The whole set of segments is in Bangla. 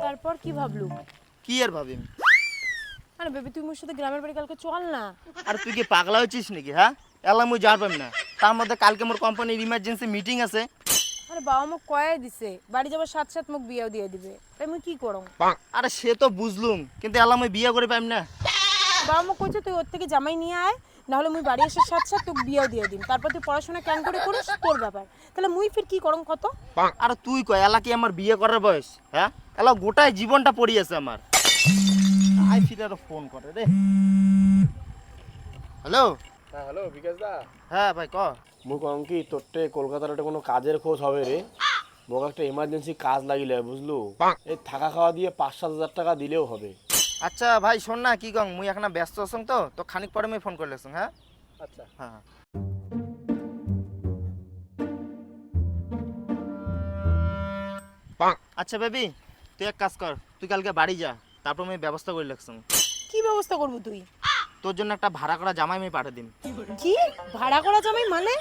তারপর কি ভাবলু? কি আর ভাবি আরে বেবি তুই মোর সাথে গ্রামের বাড়ি কালকে চল না। আর তুই কি পাগলা হচ্ছিস নাকি হ্যাঁ? এলা মুই যার পাবি না। তার মধ্যে কালকে মোর কোম্পানির ইমার্জেন্সি মিটিং আছে। আরে বাবা মোক কয়ে দিছে বাড়ি যাবার সাথে সাথে মোক বিয়েও দিয়ে দিবে। তাই মুই কি করম? আরে সে তো বুঝলুম কিন্তু এলা মুই বিয়ে করে পাইম না। বাবা মোক কইছে তুই ওর থেকে জামাই নিয়ে আয় নাহলে মুই বাড়ি এসে সাথে সাথে তোকে বিয়েও দিয়ে দিম। তারপর তুই পড়াশোনা কেন করে করিস? তোর ব্যাপার। তাহলে মুই ফির কি করম কত? আর তুই কয় এলা কি আমার বিয়ে করার বয়স? হ্যাঁ? এলা গোটাই জীবনটা পড়িয়েছে আমার। আই ফিরে আরও ফোন করে রে। হ্যালো হ্যাঁ হ্যালো বিকাশ দা। হ্যাঁ ভাই ক? মুই কম কি তোরটে কলকাতার একটা কোনো কাজের খোঁজ হবে রে? মোক একটা এমার্জেন্সি কাজ লাগিলে বুঝলু? এই থাকা খাওয়া দিয়ে পাঁচ সাত হাজার টাকা দিলেও হবে। আচ্ছা ভাই শোন না কি কং মুই এখন ব্যস্ত আছং তো তো খানিক পরে মুই ফোন করলেছং হ্যাঁ? আচ্ছা। হ্যাঁ আচ্ছা বেবি তুই এক কাজ কর তুই কালকে বাড়ি যা তারপর আমি ব্যবস্থা করে লাগছং কি ব্যবস্থা করব তুই? তোর জন্য একটা ভাড়া করা জামাই আমি পাঠিয়ে দিন কি? ভাড়া করা জামাই মানে?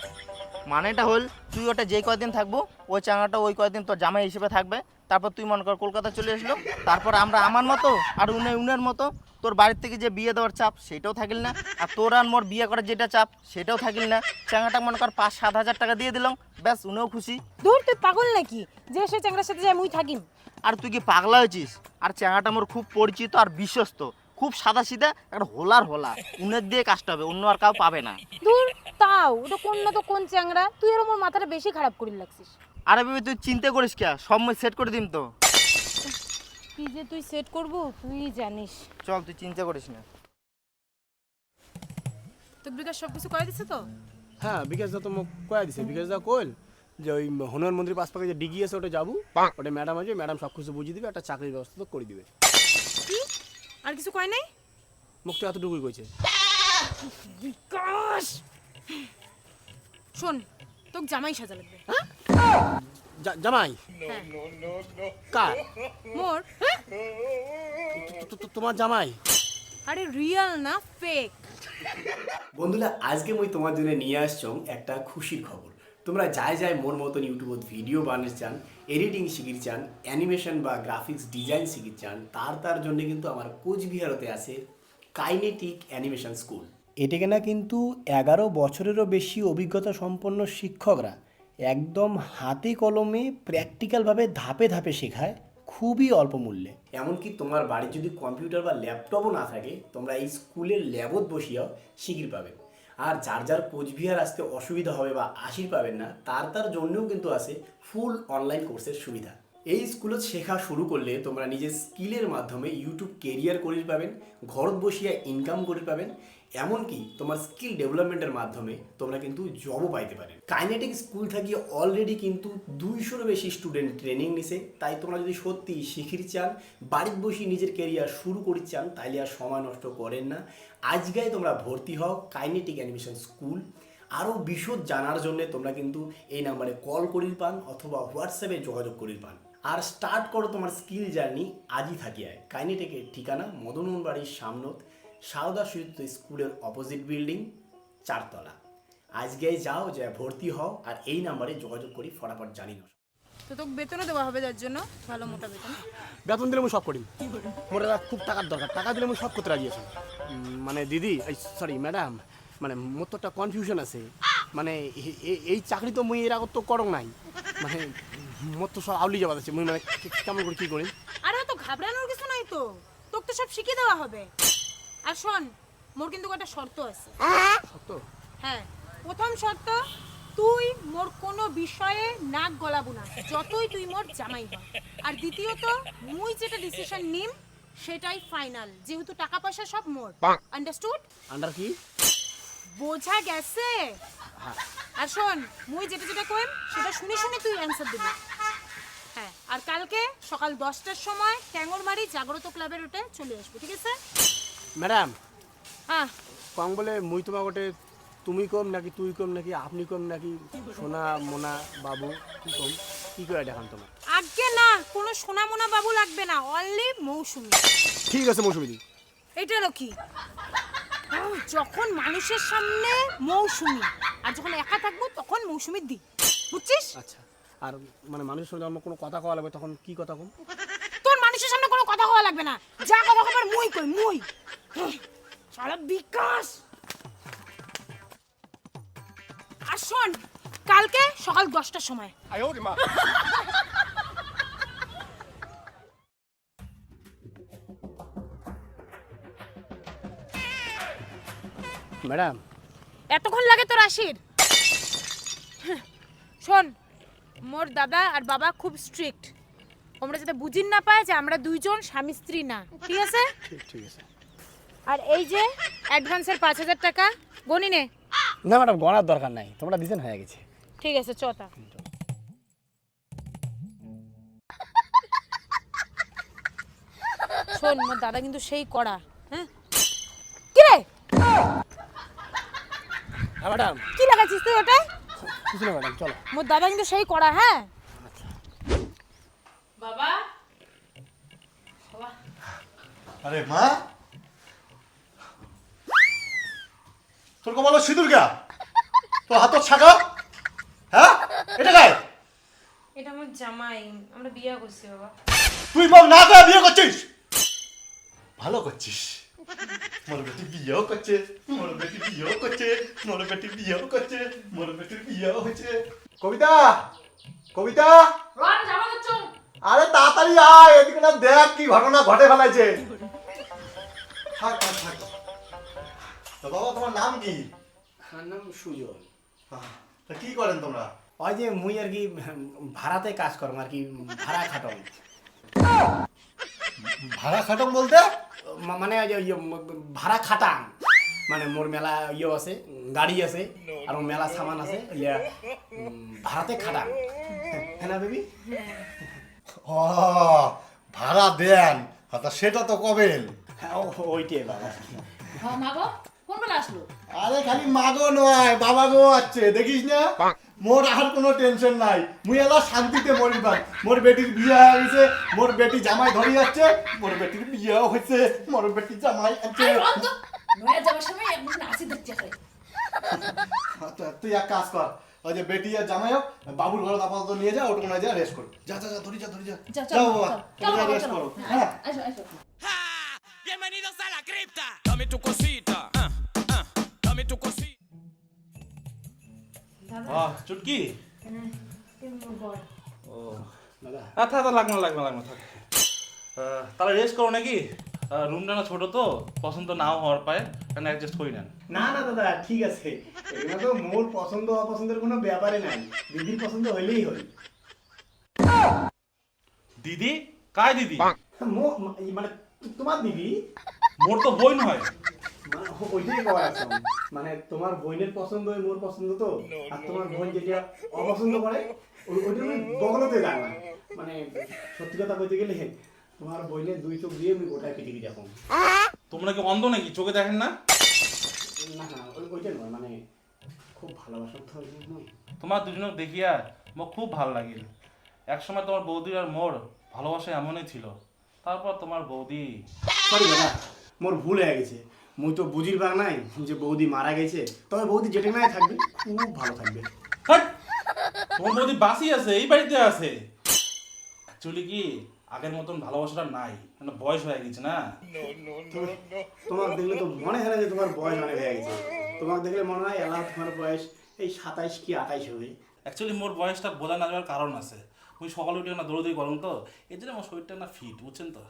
মানেটা হল তুই ওটা যেই কয়দিন থাকব ওই চাঙাটা ওই কয়দিন তোর জামাই হিসেবে থাকবে তারপর তুই মনে কর কলকাতা চলে আসলো। তারপর আমরা আমার মতো আর উনি উনের মতো তোর বাড়ির থেকে যে বিয়ে দেওয়ার চাপ সেটাও থাকিল না আর তোর আর মোর বিয়ে করার যেটা চাপ সেটাও থাকিল না। চাঙাটা মনে কর পাঁচ সাত হাজার টাকা দিয়ে দিলাম ব্যাস উনিও খুশি। দূর তুই পাগল নাকি? যে সে চ্যাংড়ার সাথে যাই মুই থাকিম। আর তুই কি পাগলা হয়েছিস? আর চাঙাটা মোর খুব পরিচিত আর বিশ্বস্ত খুব সাদা সিধা একটা হোলার হোলা। উনের দিয়ে কাজটা হবে অন্য আর কাউ পাবে না। দূর তাও ওটা কোন না তো কোন চ্যাংড়া? তুই আর আমার মাথাটা বেশি খারাপ করি লাগছিস। আরে বেবি তুই চিন্তা করিস কে? সব মই সেট করে দিম তো। কি যে তুই সেট করব তুই জানিস। চল তুই চিন্তা করিস না। তো বিকাশ সব কিছু করে দিছে তো? হ্যাঁ বিকাশ দা তো মোক কয়া দিছে। বিকাশ দা কইল যে ওই হনুমান মন্দির পাশ পাকে যে ডিগি আছে ওটা যাব। ওটা ম্যাডাম আছে ম্যাডাম সব কিছু বুঝিয়ে দিবে একটা চাকরির ব্যবস্থা তো করে দিবে। আর কিছু কয় নাই? মোক তো এতটুকুই কইছে। বিকাশ! শোন তোকে জামাই সাজা লাগবে। জা- জামাই। হ্যাঁ কার? মোর তো- তোমার জামাই। আরে রিয়েল না ফেক বন্ধুরা আজকে মই তোমার জন্য নিয়ে আসছং একটা খুশির খবর। তোমরা যাই যাই মোর মতন ইউটিউবত ভিডিও বানাতে চান এডিটিং শিখির চান অ্যানিমেশন বা গ্রাফিক্স ডিজাইন শিখির চান তার তার জন্য কিন্তু আমার কোচবিহারতে আছে কাইনেটিক অ্যানিমেশন স্কুল। এটাকে না কিন্তু এগারো বছরেরও বেশি অভিজ্ঞতা সম্পন্ন শিক্ষকরা একদম হাতে কলমে প্র্যাকটিক্যালভাবে ধাপে ধাপে শেখায়, খুবই অল্প মূল্যে। এমনকি তোমার বাড়ির যদি কম্পিউটার বা ল্যাপটপও না থাকে, তোমরা এই স্কুলের ল্যাবত বসিয়াও শিখির পাবে। আর যার যার কোচবিহার আসতে অসুবিধা হবে বা আসির পাবেন না, তার তার জন্যও কিন্তু আছে ফুল অনলাইন কোর্সের সুবিধা। এই স্কুলত শেখা শুরু করলে তোমরা নিজের স্কিলের মাধ্যমে ইউটিউব কেরিয়ার করে পাবেন, ঘরত বসিয়া ইনকাম করে পাবেন এমনকি তোমার স্কিল ডেভেলপমেন্টের মাধ্যমে তোমরা কিন্তু জবও পাইতে পারেন কাইনেটিক স্কুল থেকে অলরেডি কিন্তু দুইশোরও বেশি স্টুডেন্ট ট্রেনিং নিছে। তাই তোমরা যদি সত্যি শিখির চান, বাড়িতে বসে নিজের কেরিয়ার শুরু করি চান, তাইলে আর সময় নষ্ট করেন না। আজকে তোমরা ভর্তি হও কাইনেটিক অ্যানিমেশন স্কুল আরও বিশদ জানার জন্য তোমরা কিন্তু এই নাম্বারে কল করির পান অথবা হোয়াটসঅ্যাপে যোগাযোগ করির পান। আর স্টার্ট করো তোমার স্কিল জার্নি আজই থাকিয়ায় কাইনেটেকের ঠিকানা মদনমোহন বাড়ির সামনত। সারদা সুযুক্ত স্কুলের অপোজিট বিল্ডিং চারতলা। আজকে যাও যে ভর্তি হও আর এই নাম্বারে যোগাযোগ করি ফটাফট জানি না তো তোকে বেতনও দেওয়া হবে যার জন্য ভালো মোটা বেতন। বেতন দিলে আমি সব করি। মোর দাদা খুব টাকার দরকার। টাকা দিলে আমি সব করতে রাজি আছি। মানে দিদি এই সরি ম্যাডাম মানে মোর তো একটা কনফিউশন আছে। মানে এই চাকরি তো মুই এর আগত তো করং নাই। মানে মোর তো সব আউলি যাওয়া আছে। মুই মানে কে- কেমন করে কি করি? আরে তো ঘাবড়ানোর কিছু নাই তো। তোকে তো সব শিখিয়ে দেওয়া হবে। আর শোন মোর কিন্তু একটা শর্ত আছে। সত্য হ্যাঁ প্রথম শর্ত তুই মোর কোনো বিষয়ে নাক গলাবো না যতই তুই মোর জামাই হ আর দ্বিতীয়ত মুই যেটা ডিসিশন নিম সেটাই ফাইনাল যেহেতু টাকা পয়সা সব মোর। আন্ডারস্টুড আন্ডার কি? বোঝা গেছে? আর শোন মুই যেটা যেটা কইম সেটা শুনে শুনে তুই অ্যান্সার দিবি। হ্যাঁ আর কালকে সকাল দশটার সময় ট্যাঙ্গরমারি জাগ্রত ক্লাবের ওটে চলে আসব ঠিক আছে? ম্যাডাম। হ্যাঁ। কম বলে মুই তোমার গোটে তুমি কম নাকি তুই কম নাকি আপনি কম নাকি সোনা মোনা বাবু কি কম? কি করে দেখান তোমার আগে না কোনো সোনা মোনা বাবু লাগবে না অনলি মৌসুমি। ঠিক আছে মৌসুমি এটা কি? যখন মানুষের সামনে মৌসুমি আর যখন একা থাকব তখন মৌসুমির দি। বুঝছিস? আচ্ছা আর মানে মানুষের সঙ্গে আমার কোনো কথা কওয়া লাগবে তখন কি কথা কম? তোর মানুষের সামনে কোনো কথা কওয়া লাগবে না। যা কথা খবর মুই কই মুই। সারা বিকাশ! আর শোন কালকে সকাল দশটার সময়। ম্যাডাম। এতক্ষণ লাগে তোর আসির শোন মোর দাদা আর বাবা খুব স্ট্রিক্ট আমরা যাতে বুঝিন না পায় যে আমরা দুইজন স্বামী স্ত্রী না। ঠিক আছে? ঠিক আছে। আর এই যে অ্যাডভান্সের পাঁচ হাজার টাকা গনি নে। না ম্যাডাম গড়ার দরকার নাই। তোমরা দিছেন হয়ে গেছে। ঠিক আছে চতা শোন মোর দাদা কিন্তু সেই কড়া হ্যাঁ? কি রে? হ্যাঁ ম্যাডাম। কি লাগাচ্ছিস তুই ওটা কিছু না ম্যাডাম চলো। মোর দাদা কিন্তু সেই কড়া হ্যাঁ? বাবা? আরে মা তোর কপালে সিঁদুর গা। তোর হাত ছাগা হ্যাঁ? এটা গায়ে এটা আমার জামাই। আমরা বিয়ে করছি বাবা। তুই মা না করে বিয়ে করছিস? ভালো করছিস। মোর বেটি বিয়েও করছে মোর বেটি বিয়েও করছে মোর বেটি বিয়েও করছে মোর বেটির বিয়েও হয়েছে। কবিতা কবিতা। আরে তাড়াতাড়ি আয় এদিকে না দেখ কি ঘটনা ঘটে ফেলাইছে থাক থাক থাক। তো বাবা তোমার নাম কি? আমার নাম সুজন। তা কি করেন তোমরা? ওই যে মুই আর কি ভাড়াতে কাজ করম আর কি ভাড়া খাটম। ভাড়া খাটম বলতে? মানে ওই যে ভাড়া খাটাং। মানে মোর মেলা ইয়ে আছে গাড়ি আছে আর মেলা সামান আছে ইয়া ভাড়াতে খাটাং। হ্যাঁ না বেবি? ও ভাড়া দেন। সেটা তো কবেন? হ্যাঁ ও ওইটাই বাবা আরে খালি মাগো নয় বাবা গো আছে দেখিস না? মোর আর কোনো টেনশন নাই। মুই এলা শান্তিতে মরিবার। মোর বেটির বিয়ে হয়ে গেছে মোর বেটি জামাই ধরি যাচ্ছে মোর বেটির বিয়েও হয়েছে মোর বেটি জামাই আছে। আচ্ছা, তুই এক কাজ কর ওই যে বেটি আর জামাই হোক বাবুর ঘরে আপাতত নিয়ে যা ওটা যা রেস্ট কর। যা যা যা ধরি যা ধরি যা। যাও বাবা তুমি রেস্ট করো। হ্যাঁ Bienvenidos a la cripta. Dame tu cosita. চুটকি ও না থাক থাক, লাগবে না লাগবে না লাগবে থাক তাহলে রেস্ট করো নাকি রুমটা না ছোট তো? পছন্দ নাও হওয়ার পায় কেন অ্যাডজাস্ট করি নেন। না না দাদা ঠিক আছে। এগুলো তো মোর পছন্দ অপছন্দের কোনো ব্যাপারে নাই। দিদির পছন্দ হইলেই হয় দিদি? কায় দিদি? মানে তোমার দিদি? মোর তো বই নয় ওইটাই করা আছে মানে তোমার বোনের পছন্দ মোর পছন্দ তো আর তোমার বোন যেটা অপছন্দ করে ওইটা বগলতে না। মানে সত্যি কথা বলতে গেলে তোমার বোনের দুই চোখ দিয়ে আমি গোটায় পৃথিবী দেখো। তোমরা কি অন্ধ নাকি? চোখে দেখেন না? না না ওই- ওইটা নয় মানে খুব ভালোবাসা তো তোমার দুজনকে দেখিয়া মোক খুব ভালো লাগিল। একসময় তোমার বৌদি আর মোর ভালোবাসা এমনই ছিল। তারপর তোমার বৌদি সরি দাদা মোর ভুল হয়ে গেছে। মুই তো বুঝির পার নাই যে বৌদি মারা গেছে। তবে বৌদি যেটা নাই থাকবে খুব ভালো থাকবে। হাট! তোমার বৌদি বাসি আছে এই বাড়িতে আছে। অ্যাকচুয়ালি কি আগের মতন ভালোবাসাটা নাই মানে বয়স হয়ে গেছে না? তুমি- তোমার দেখলে তো মনে হয় না যে তোমার বয়স অনেক হয়ে গেছে। তোমার দেখলে মনে হয় এলা তোমার বয়স এই সাতাইশ কি আঠাইশ হবে? অ্যাকচুয়ালি মোর বয়সটা বোঝা না যাওয়ার কারণ আছে। ওই সকালে উঠে না দৌড়দৌড়ি গরম তো? এই জন্য আমার শরীরটা না ফিট বুঝছেন তো?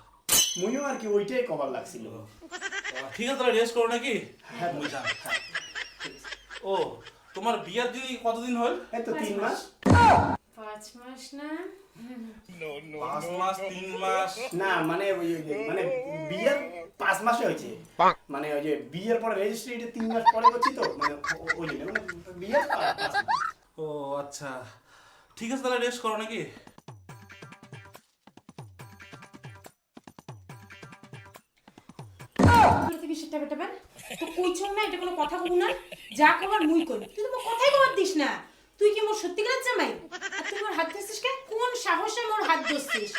মুইও আর কি ওইটাই কবার লাগছিল। ঠিক আছে তাহলে রেস্ট করো নাকি? হ্যাঁ মুই যাই। ও তোমার বিয়ের দিন কতদিন হল? এই তো তিন মাস। পাঁচ মাস না? পাঁচ মাস তিন মাস। না মানে ওই ওই মানে বিয়ের পাঁচ মাসে হয়েছে। মানে ওই যে বিয়ের পরে রেজিস্ট্রি এটা তিন মাস পরে করছি তো মানে ওই জন্য। মানে বিয়ের। ও আচ্ছা। ঠিক আছে তাহলে রেস্ট করো নাকি? থেকে সেটা তো কইছং না এটা কোনো কথা কব না। যা কবার মুই কই তুই তো মোর কথাই কবার দিস না। তুই কি মোর সত্যিকারের জামাই? আর তুই মোর হাত ধরছিস কোন সাহসে মোর হাত ধরছিস?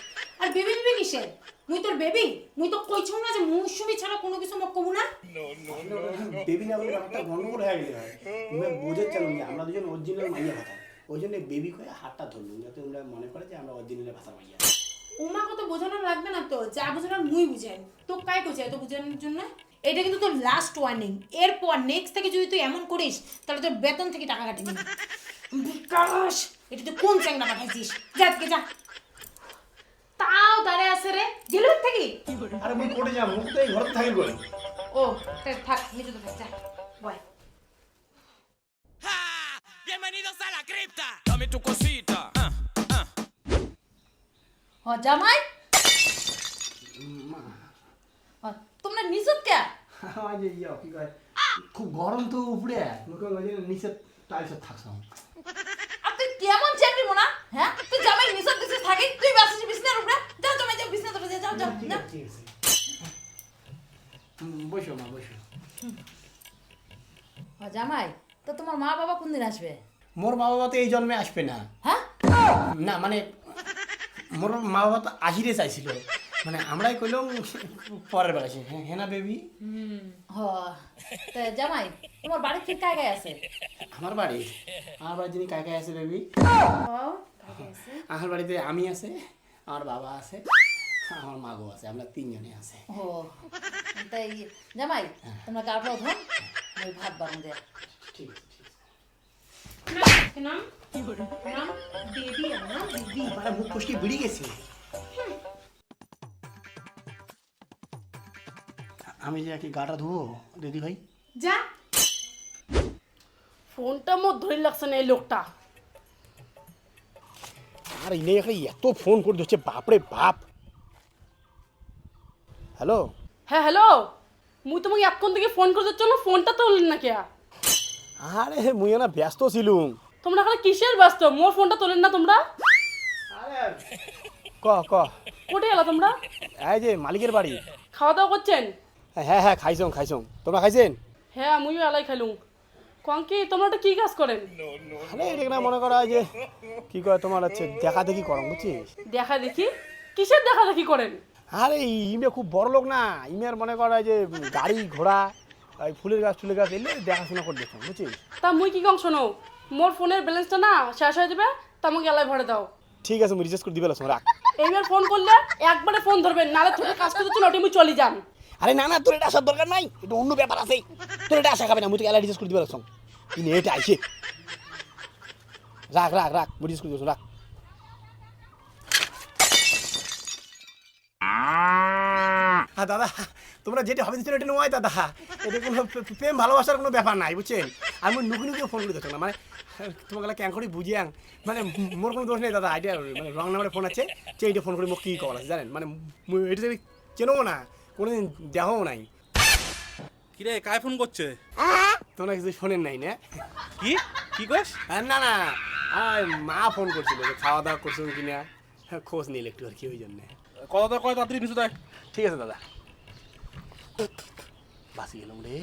আর বেবি বেবি কিসের? মুই তোর বেবি? মুই তো কইছং না যে মৌসুমি ছাড়া কোনো কিছু মোক কব না? বেবি না বলে গন্ডগোল হয়ে গেলে বুঝে চালুন যে আমরা দুজন অরিজিনাল মাইয়া ভাতা। ওই জন্য বেবি হাতটা ধরলুম যাতে তোমরা মনে করে যে আমরা অরিজিনাল ভাষা মাইয়া। ওমা কত বোঝানো লাগবে না তো যা বোঝানোর মুই বুঝাই। তো কাই কোচাই তো বোঝানোর জন্য? এটা কিন্তু তোর লাস্ট ওয়ার্নিং এরপর নেক্সট থেকে যদি তুই এমন করিস তাহলে তোর বেতন থেকে টাকা কাটে নিবি বিকাশ এটা তুই কোন চ্যাংটা পাঠাইছিস যা থেকে যা তাও দাঁড়ে আছে রে জেলুর থেকে আরে মুই কোটে যাব মুখ তো এই ঘরে থাকি করে ও তা থাক নিজে তো থাক যা বয়. Bienvenidos a la cripta. Dame tu cosita. ah. হ জামাই হ, তোমরা নিজত কে? ইয়া কি কয়? খুব গরম তো উপরে। মুখে নিচে টাইলসে আর তুই কেমন চাকরি মোনা হ্যাঁ? তুই জামাই নিজত দিছিস থাকি? তুই বাসিস বিছনার উপরে? যাও জামাই যাও বিছনা যাও বসো মা বসো। জামাই তো তোমার মা বাবা কোন দিন আসবে? মোর মা বাবা তো এই জন্মে আসবে না। হ্যাঁ? না মানে মোর মা বাবা তো আহিরে চাইছিল। মানে আমরাই কইলাম পরের আসে হ্যাঁ হ্যাঁ না বেবি হ জামাই তোমার বাড়ি ঠিক কায় গায়ে আছে আমার বাড়ি আমার বাড়ি যিনি কায় কায় আছে বেবি আমার বাড়িতে আমি আছে আমার বাবা আছে আমার মাগো আছে আমরা তিনজনে আছে ও তাই জামাই তোমরা গাড় ধর ওই ভাত বান দে ঠিক আছে ঠিক আছে নাম নাম বেবি না বেবি মানে মুখ খুশকি বেরিয়ে গেছে আমি যে কি গাটা ধুবো দিদি ভাই? যা। ফোনটা মোর ধরে লাগছে না এই লোকটা। আর ইনে এখানে এত ফোন করে দিচ্ছে বাপরে বাপ। হ্যালো? হ্যাঁ হ্যালো। মুই তোমাকে এতক্ষণ থেকে ফোন করে দিচ্ছ না ফোনটা তোলেন না কে আরে মুই না ব্যস্ত ছিলুম। তোমরা এখানে কিসের ব্যস্ত? মোর ফোনটা তোলেন না তোমরা? ক ক। কোটে গেলা তোমরা? এই যে মালিকের বাড়ি। খাওয়া দাওয়া করছেন? হ্যাঁ হ্যাঁ খাইছং খাইছং। তোমরা খাইছেন? হ্যাঁ মুইও এলাই খাইলুম। কঙ্কি তোমরা ওটা কি কাজ করেন? আরে এটা না মনে করা হয় যে কি করে তোমার হচ্ছে দেখা দেখি করো বুঝছিস? দেখা দেখি কিসের দেখা দেখি করেন? আরে ইমে খুব বড় লোক না। ইমের মনে করা হয় যে গাড়ি ঘোড়া ওই ফুলের গাছ ফুলের গাছ এলে দেখাশোনা করে দেখো বুঝছিস? তা মুই কি কং শোনো মোর ফোনের ব্যালেন্সটা না শেষ হয়ে যাবে তা আমাকে এলাই ভরে দাও। ঠিক আছে আমি রিচার্জ করে দিবে রাখ। এইবার ফোন করলে একবারে ফোন ধরবেন নালে তোকে কাজ করতে চলো মুই চলে যান আরে না না, তোর এটা আসার দরকার নাই। এটা অন্য ব্যাপার আছে। তোর এটা আসা খাবে না মুই তোকে এলাই করে দিবে লাগছো ইনে এটা আইছে। রাখ রাখ রাখ মুই করে দিবো রাখ। হ্যাঁ দাদা, তোমরা যেটা হবে এটা নয়, দাদা। এটা কোনো প্রেম ভালোবাসার কোনো ব্যাপার নাই, বুঝছেন? আমি নুকি নুকি ফোন করে দিচ্ছ না মানে তোমাকে ক্যাং করে বুঝিয়াং? মানে মোর কোনো দোষ নেই, দাদা আইডিয়া মানে রং নাম্বারে ফোন আছে যে এইটা ফোন করে মোক কী কল আছে, জানেন? মানে এটা চেনও না। কোনোদিন দেখাও নাই। কিরে কায় ফোন করছে? তোমরা কিছু শোনেন নাই না? কি? কি কস? না না আর মা ফোন করছিল যে খাওয়া দাওয়া করছ কিনা খোঁজ নিল একটু আর কি ওই জন্যে। কত তো কয় তাড়াতাড়ি কিছু দেয় ঠিক আছে দাদা। বাসি গেলাম রে।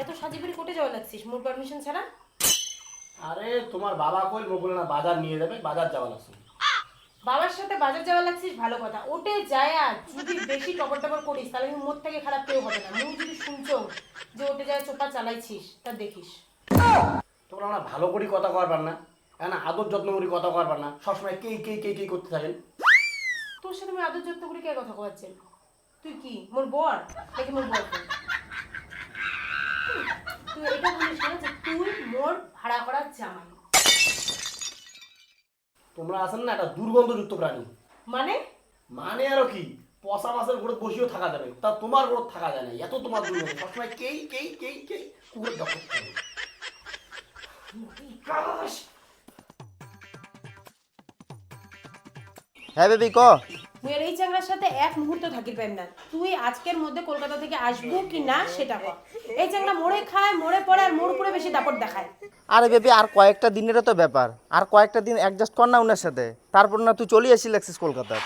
এত সাজিবিরি কোটে যাওয়া লাগছিস মোর পারমিশন ছাড়া? আরে তোমার বাবা কই? বলে না বাজার নিয়ে যাবে বাজার যাওয়া লাগছে। বাবার সাথে বাজার যাওয়া লাগছিস? ভালো কথা। ওটে যায় যদি বেশি টপর টপর করিস তাহলে আমি মোর থেকে খারাপ কেউ হবে না। মুই যদি শুনছো যে ওটে যায় চোপা চালাইছিস তা দেখিস। তোমরা আমরা ভালো করে কথা না হ্যাঁ না আদর যত্ন করে কথা কবার না সবসময় কে কে কে কে করতে থাকেন? তোর সাথে আমি আদর যত্ন করে কে কথা কওয়াচ্ছেন তুই কি? মোর বর? নাকি মোর বয়ফ্রেন্ড তুই এটা বলিস না যে তুই মোর ভাড়া করা জামাই। তোমরা আছেন না একটা দুর্গন্ধযুক্ত প্রাণী। মানে? মানে আরও কি? পচা মাছের ঘরে বসেও থাকা যাবে। তা তোমার ঘরে থাকা যায় না এত তোমার দুর্গন্ধ। সবসময় কেই কেই কেই কেই কুকুর দখল করে। হ্যাঁ বেবি ক? মুই আর এই চাংড়ার সাথে এক মুহূর্ত পাইম না। তুই আজকের মধ্যে কলকাতা থেকে আসব কি না সেটা কর। এই চাংড়া মোড়ে খায় মোড়ে পড়ে আর মোড় উপরে বেশি দাপট দেখায়। আরে বেবি আর কয়েকটা দিনেরও তো ব্যাপার। আর কয়েকটা দিন অ্যাডজাস্ট কর না ওনার সাথে। তারপর না তুই চলে আসি লাগছিস কলকাতার।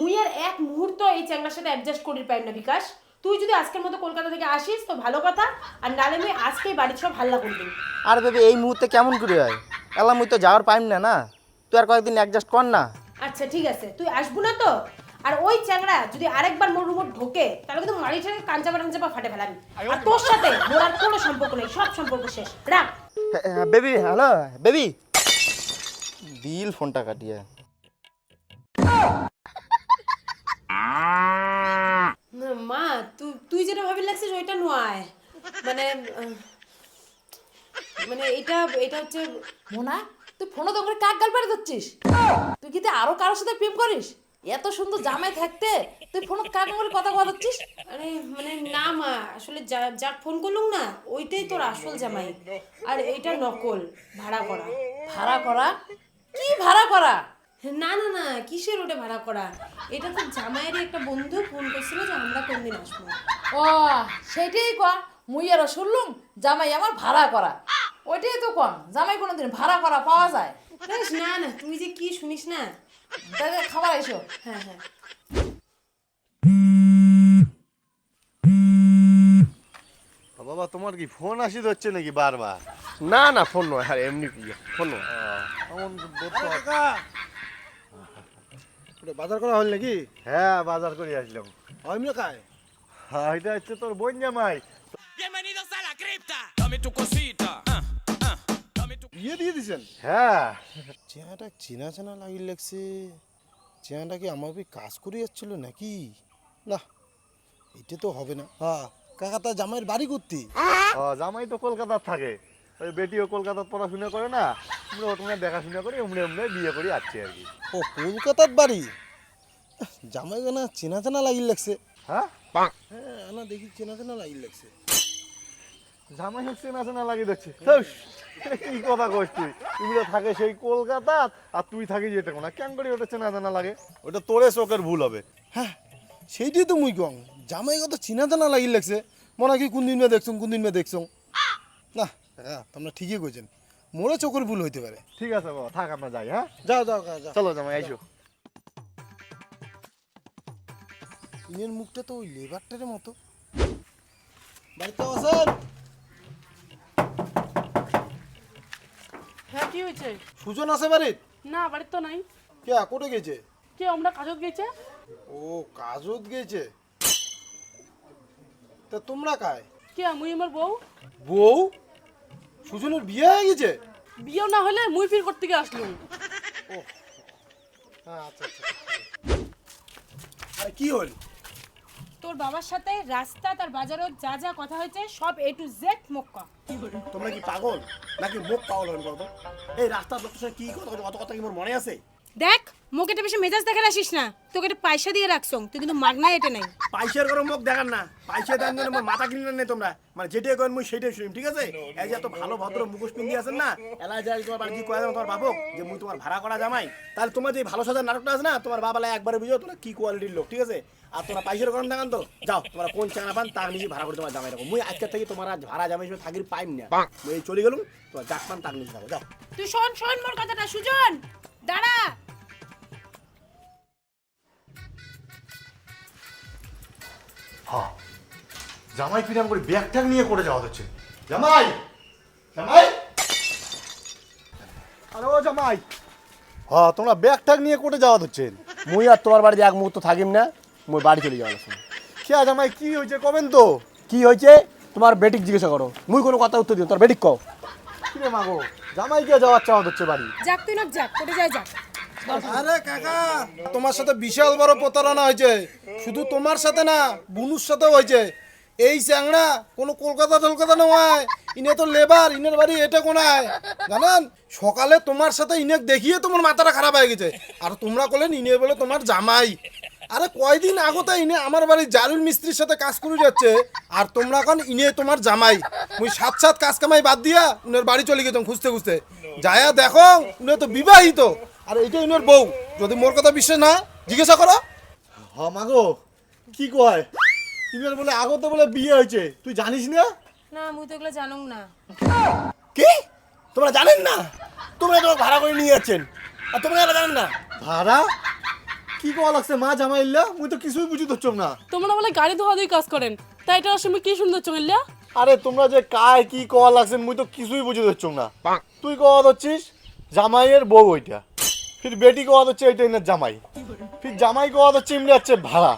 মুই আর এক মুহূর্ত এই চ্যাংড়ার সাথে অ্যাডজাস্ট করির পাইম না বিকাশ। তুই যদি আজকের মতো কলকাতা থেকে আসিস তো ভালো কথা। আর নালে মুই আজকেই বাড়ির সব হাল্লা করবি আর বেবি এই মুহূর্তে কেমন করে হয়? এলা মুই তো যাওয়ার পাইম না না? তুই আর কয়েকদিন অ্যাডজাস্ট কর না। আচ্ছা ঠিক আছে। তুই আসব না তো? আর ওই চ্যাংড়া যদি আরেকবার মোর রুমত ঢোকে তাহলে কিন্তু মারি ঠেকে কাঞ্চাপা টাঞ্চাপা ফাটে ফেলাবি। আর তোর সাথে মোর আর কোনো সম্পর্ক নেই সব সম্পর্ক শেষ। রাখ। Baby hello baby. দিল ফোনটা কাটিয়ে মা তুই তুই যেটা ভাবি লাগছিস ওইটা নয়। মানে মানে এটা এটা হচ্ছে মোনা তুই ফোনে তো করে কাক গাল পাড়ে দিচ্ছিস তুই কি আরও কারোর সাথে প্রেম করিস? এত সুন্দর জামাই থাকতে তুই ফোনে কাক বলে কথা বলাচ্ছিস আরে মানে না মা আসলে যা ফোন করলুম না ওইটাই তোর আসল জামাই। আর এইটা নকল ভাড়া করা। ভাড়া করা? কি ভাড়া করা? না না না কিসের ওটা ভাড়া করা? এটা তো জামাইয়ের একটা বন্ধু ফোন করছিল যে আমরা কোনদিন আসব। ও সেটাই কর মুই আরও শুনলুম জামাই আমার ভাড়া করা। ওইটাই তো কম। জামাই কোনোদিন ভাড়া করা পাওয়া যায়। না না তুই যে কি শুনিস না। তাহলে খাবার এসো। হ্যাঁ হ্যাঁ। বাবা তোমার কি ফোন আসি হচ্ছে নাকি বারবার? না না ফোন নয় আর এমনি ফোন নয়। এমন বাজার করা হল নাকি? হ্যাঁ বাজার করে আসলাম। আমি কায়? হ্যাঁ এটা হচ্ছে তোর বোন জামাই। Bienvenidos a la cripta. Dame tu cosita. বিয়ে দিয়ে দিছেন হ্যাঁ। চেহারাটা চেনা চেনা লাগিয়ে লাগছে। চেহারাটা কি আমার ওই কাজ করে যাচ্ছিল নাকি? না এটা তো হবে না। হ্যাঁ কাকা জামাইয়ের বাড়ি করতে। জামাই তো কলকাতার থাকে। ওই বেটিও কলকাতার পড়াশোনা করে না। আমরা ওখানে দেখাশোনা করি এমনি এমনি বিয়ে করে আসছি আর কি। ও কলকাতার বাড়ি? জামাই না চেনা চেনা লাগিয়ে লাগছে। হ্যাঁ? হ্যাঁ না দেখি চেনা চেনা লাগিয়ে লাগছে। জামাই হচ্ছে না চেনা লাগিয়ে দেখছে কি কথা কইস তুই। এগুলো থাকে সেই কলকাতা আর তুই থাকিস এটা কোনা। কেন করে ওটা চেনা জানা লাগে? ওটা তোরে চোখের ভুল হবে। হ্যাঁ সেইটাই তো মুই কং জামাই কত চেনা চেনা লাগিয়ে লাগছে। মনে কি কোন দিন মে দেখছ কোন দিন মে দেখছ না হ্যাঁ তোমরা ঠিকই কইছেন। মোরে চোখের ভুল হইতে পারে। ঠিক আছে বাবা থাক আমরা যাই হ্যাঁ? যাও যাও যাও, যাও। চলো জামাই আইসো। ইনের মুখটা তো ওই লেবারটার মতো। বাড়িতে আছেন হ্যাঁ কি হয়েছে? সুজন আছে বাড়ির? না বাড়ির তো নাই। কে কোটে গেছে? কে আমরা কাজত গেছে? ও কাজত গেছে? তা তোমরা কায়? কে মুই আমার বউ? বউ? সুজনের বিয়ে হয়ে গেছে? বিয়ে না হলে মুই ফির করতে গিয়ে আসলুম। হ্যাঁ আচ্ছা আচ্ছা। আরে কি হল? তোর বাবার সাথে রাস্তা, তার বাজারও যা যা কথা হয়েছে, সব এ টু জেড মক্কা। তোমরা কি পাগল? নাকি মুখ পাগল হন এই রাস্তা লোকের কি কথা অত কথা কি মোর মনে আছে? দেখ মুখ এটা বেশি মেজাজ দেখার আসিস না। তোকে এটা পয়সা দিয়ে রাখছ তুই কিন্তু মাগনাই এটা নাই। পয়সার করে মুখ দেখান না। পয়সা দেন জন্য মোর মাথা কিনলেন না তোমরা। মানে যেটাই করেন মুই সেইটাই শুনিম ঠিক আছে? এই যে এত ভালো ভদ্র মুখোশ পিন্দি আছেন না এলা যায় তোমার বাড়ি কয়ে তোমার বাবক যে মুই তোমার ভাড়া করা জামাই। তাহলে তোমার যে ভালো সাজার নাটকটা আছে না তোমার বাবালা একবারে বুঝো তোমরা কি কোয়ালিটির লোক ঠিক আছে? আর তোমরা পয়সার করেন দেখান তো। যাও তোমরা কোন চাঙা পান তার নিজে ভাড়া করে তোমার জামাই রাখো। মুই আজকে থেকে তোমার আজ ভাড়া জামাই হিসেবে থাকির পাইম না। মুই চলে গেলুম তোমার যাক পান তার নিজে থাকো যাও। তুই শোন শোন মোর কথাটা সুজন। দাঁড়া। হ্যাঁ জামাই পিরাম করে ব্যাগ ট্যাগ নিয়ে করে যাওয়া হচ্ছে। জামাই! জামাই! আরে ও জামাই। হ্যাঁ তোমরা ব্যাগ ট্যাগ নিয়ে কোটে যাওয়া হচ্ছেন মুই আর তোমার বাড়িতে এক মুহূর্ত থাকিম না মুই বাড়ি চলে যাওয়ার সময়। খেয়া জামাই কি হয়েছে কবেন তো? কি হয়েছে? তোমার বেটিক জিজ্ঞাসা করো। মুই কোনো কথা উত্তর দিও তোর বেটিক কও। কিরে মাগো জামাই কে যাওয়ার চাওয়া হচ্ছে বাড়ি। যাক তুই না যাক কোটে যায় যাক। আরে কাকা তোমার সাথে বিশাল বড় প্রতারণা হয়েছে। শুধু তোমার সাথে না বুনুর সাথেও হয়েছে। এই চ্যাংড়া কোনো কলকাতা টলকাতা নয় ইনে তো লেবার ইনের বাড়ি এটা কোনায়? জানেন? সকালে তোমার সাথে ইনেক দেখিয়ে তোমার মাথাটা খারাপ হয়ে গেছে। আর তোমরা করলেন ইনে বলে তোমার জামাই। আরে কয়দিন আগতে ইনে আমার বাড়ি জারুল মিস্ত্রির সাথে কাজ করে যাচ্ছে আর তোমরা এখন ইনে তোমার জামাই। মুই সাত সাত কাজ কামাই বাদ দিয়া উনার বাড়ি চলে গেতাম খুঁজতে খুঁজতে। যায়া দেখো উনি তো বিবাহিত আর এইটা ইনার বউ। যদি মোর কথা বিশ্বাস না জিজ্ঞাসা করো। হ মাগো কি কয়? ইমেল বলে আগতে বলে বিয়ে হয়েছে তুই জানিস না? না মুই তো এগুলো জানুম না। কি? তোমরা জানেন না? তোমরা তোমার ভাড়া করে নিয়ে যাচ্ছেন আর তোমরা জানেন না? ভাড়া? কি কওয়া লাগছে? মা জামাই ইল্লা মুই তো কিছুই বুঝি ধরছম না। তোমরা বলে গাড়ি ধোয়া দিয়ে কাজ করেন। তাই এটা সময় কি সুন্দর চঙেলিয়া আরে তোমরা যে কায় কি কওয়া লাগছে মুই তো কিছুই বুঝি ধরছম না। তুই কওয়া ধরছিস? জামাইয়ের বউ ওইটা। ফির বেটি কোয়া হচ্ছে এইটা না জামাই। ফির জামাই কোয়া হচ্ছে এমনি হচ্ছে ভাড়া।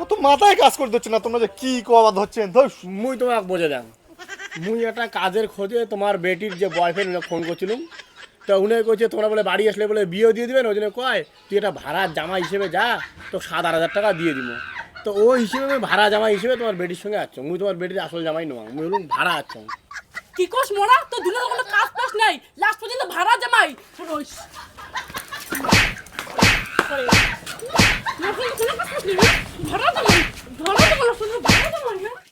ও তো মাথায় কাজ করে দিচ্ছে না তোমরা যে কি কোয়া হচ্ছে ধর মুই তোমাকে বোঝা দেন। মুই একটা কাজের খোঁজে তোমার বেটির যে বয়ফ্রেন্ড ফোন করছিলাম তা উনি কইছে তোমরা বলে বাড়ি আসলে বলে বিয়েও দিয়ে দিবেন? ওই জন্য কয়, তুই এটা ভাড়া জামা হিসেবে যা, তো সাত আট হাজার টাকা দিয়ে দিব। তো ও হিসেবে আমি ভাড়া জামা হিসেবে তোমার বেটির সঙ্গে আছো। মুই তোমার বেটির আসল জামাই নোয়া মুই বলুন ভাড়া আছো। কি কস মোরা? তো দুনিয়ার কোনো কাজ পাস নাই। লাস্ট পর্যন্ত ভাড়া জামাই? ভাড়া জামাই? ভাড়া জামাই?